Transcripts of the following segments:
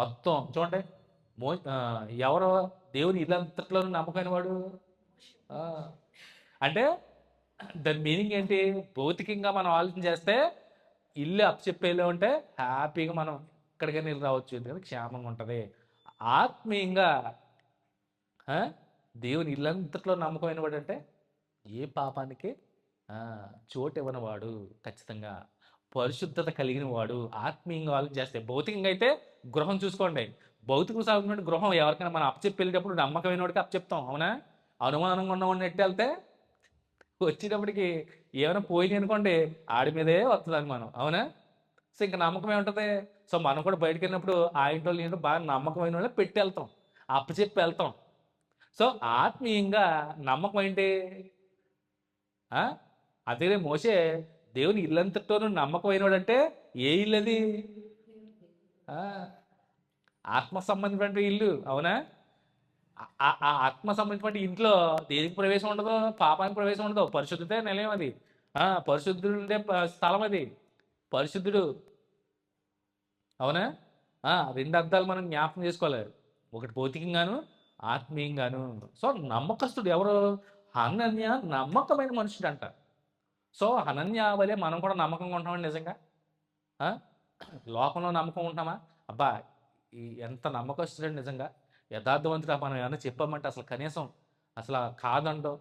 మొత్తం చూడండి. మో ఎవరో? దేవుని ఇల్లంతట్లో నమ్మకమైన వాడు? అంటే దాని మీనింగ్ ఏంటి? భౌతికంగా మనం ఆలోచన చేస్తే ఇల్లు అప్పచెప్పేలో ఉంటే హ్యాపీగా మనం ఎక్కడికైనా వెళ్ళి రావచ్చు. ఎందుకంటే క్షేమంగా ఉంటుంది. ఆత్మీయంగా దేవుని ఇల్లంతట్లో నమ్మకమైన వాడు అంటే ఏ పాపానికి చోటు ఇవ్వనివాడు ఖచ్చితంగా. పరిశుద్ధత కలిగిన వాడు ఆత్మీయంగా ఆలోచన చేస్తే. భౌతికంగా అయితే గృహం చూసుకోండి. భౌతిక సాగుతున్న గృహం ఎవరికైనా మనం అప్పచెప్పేటప్పుడు నమ్మకమైన వాడికి అప్పచెప్తాం అవునా? అనుమానంగా ఉన్నవాడిని ఎట్టి వెళ్తే వచ్చేటప్పటికి ఏమైనా పోయింది అనుకోండి ఆడి మీదే వస్తుంది మనం అవునా? సో ఇంకా నమ్మకం ఏముంటుంది సో మనం కూడా బయటకు వెళ్ళినప్పుడు ఆ ఇంట్లో నేను బాగా నమ్మకమైన వాళ్ళని పెట్టి వెళ్తాం అప్పచెప్పి వెళ్తాం. సో ఆత్మీయంగా నమ్మకం ఏంటి? అదే మోసే దేవుని ఇల్లంతటోనూ నమ్మకమైన ఏ ఇల్లు అది ఆత్మ సంబంధమైన ఇల్లు అవునా? ఆ- ఆ ఆత్మ సంబంధించిన ఇంట్లో దేనికి ప్రవేశం ఉండదు? పాపానికి ప్రవేశం ఉండదు. పరిశుద్ధతే నిలయం అది. పరిశుద్ధుడు ఉండే స్థలం అది. పరిశుద్ధుడు అవునా? రెండు అర్థాలు మనం జ్ఞాపకం చేసుకోవాలి. ఒకటి భౌతికంగాను ఆత్మీయంగాను. సో నమ్మకస్తుడు ఎవరు? అనన్య నమ్మకమైన మనుషుడు అంట సో అనన్యావలే మనం కూడా నమ్మకంగా ఉంటామండి నిజంగా. లోకంలో నమ్మకం ఉంటామా అబ్బా ఈ ఎంత నమ్మకస్తుడు నిజంగా. యథార్థవంతుడు మనం ఏమైనా చెప్పామంటే అసలు కనీసం అసలు కాదండో.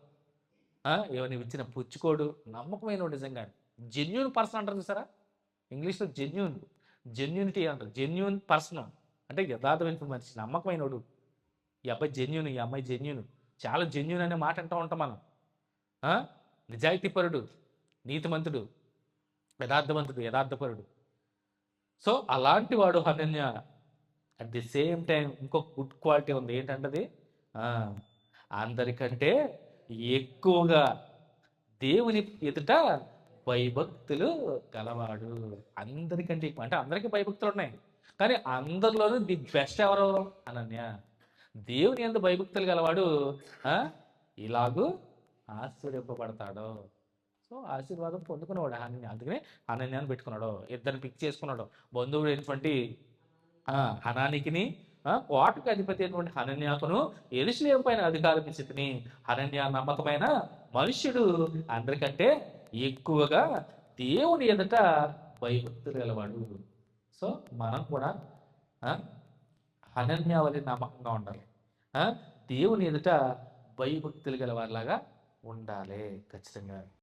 ఏమైనా ఇచ్చిన పుచ్చుకోడు. నమ్మకమైన నిజంగా. జెన్యున్ పర్సన్ అంటారు చూసారా? ఇంగ్లీష్లో జెన్యున్. జెన్యూనిటీ అంటారు. Genuine person. అంటే యథార్థమైన మనిషి నమ్మకమైనడు ఈ అబ్బాయి జెన్యున్ ఈ అమ్మాయి జెన్యున్. చాలా జెన్యున్ అనే మాట అంటూ ఉంటాం మనం. నిజాయితీ నిజాయితీపరుడు. నీతిమంతుడు యథార్థవంతుడు యథార్థపరుడు. సో అలాంటి వాడు అనన్య అట్ ది సేమ్ టైం ఇంకో గుడ్ క్వాలిటీ ఉంది. ఏంటంటది? అందరికంటే ఎక్కువగా దేవుని ఎదుట భయభక్తులు గలవాడు. అందరికంటే ఎక్కువ అంటే అందరికీ భయభక్తులు ఉన్నాయి. కానీ అందరిలోనూ ది బెస్ట్ ఎవరు? అనన్య. దేవుని ఎందు భయభక్తులు గలవాడు ఇలాగూ ఆశ్చర్యపడతాడు. సో ఆశీర్వాదం పొందుకునేవాడు అనన్య అందుకనే అనన్యాన్ని పెట్టుకున్నాడు. ఇద్దరిని పిక్ చేసుకున్నాడు. బంధువుడు అయినటువంటి హనానికిని కోటకు అధిపతి అయినటువంటి హనన్యాకును ఎరుసలేం పైన అధికారం ఇచ్చితిని హనన్య నమ్మకమైన మనుష్యుడు. అందరికంటే ఎక్కువగా దేవుని ఎదుట భయభక్తులు గలవాడు. సో మనం కూడా అనన్య హనన్య వలె నమ్మకంగా ఉండాలి. దేవుని ఎదుట భయభక్తులు గలవారిలాగా ఉండాలి. ఖచ్చితంగా.